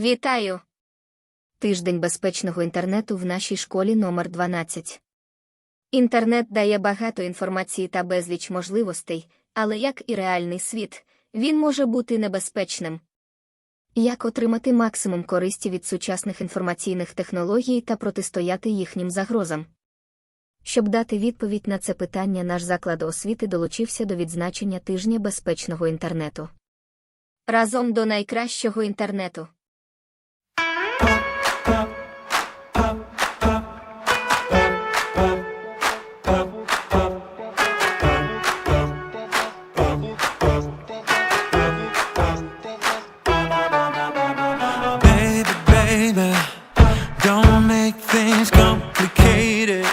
Вітаю! Тиждень безпечного інтернету в нашій школі номер 12. Інтернет дає багато інформації та безліч можливостей, але як і реальний світ, він може бути небезпечним. Як отримати максимум користі від сучасних інформаційних технологій та протистояти їхнім загрозам? Щоб дати відповідь на це питання, наш заклад освіти долучився до відзначення тижня безпечного інтернету. Разом до найкращого інтернету. complicated.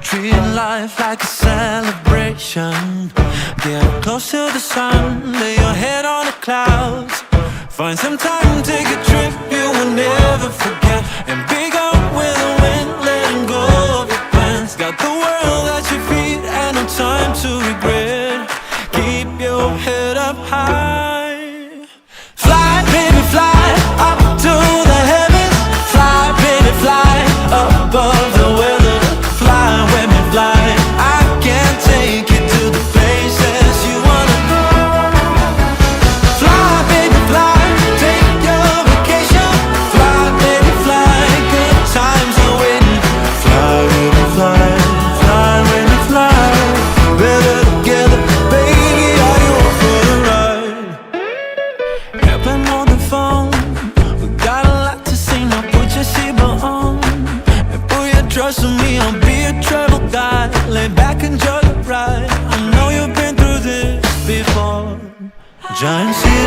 Treat life like a celebration. Get close to the sun, lay your head on the clouds. Find some time, take a trip you will never forget. And be gone with the wind, letting go of your plans. Got the world at your feet and no time to regret. Keep your head up high. on the phone We got a lot to say, now put your seatbelt on And put your trust in me, I'll be your travel guide Lay back, enjoy the ride. I know you've been through this before. Giant sea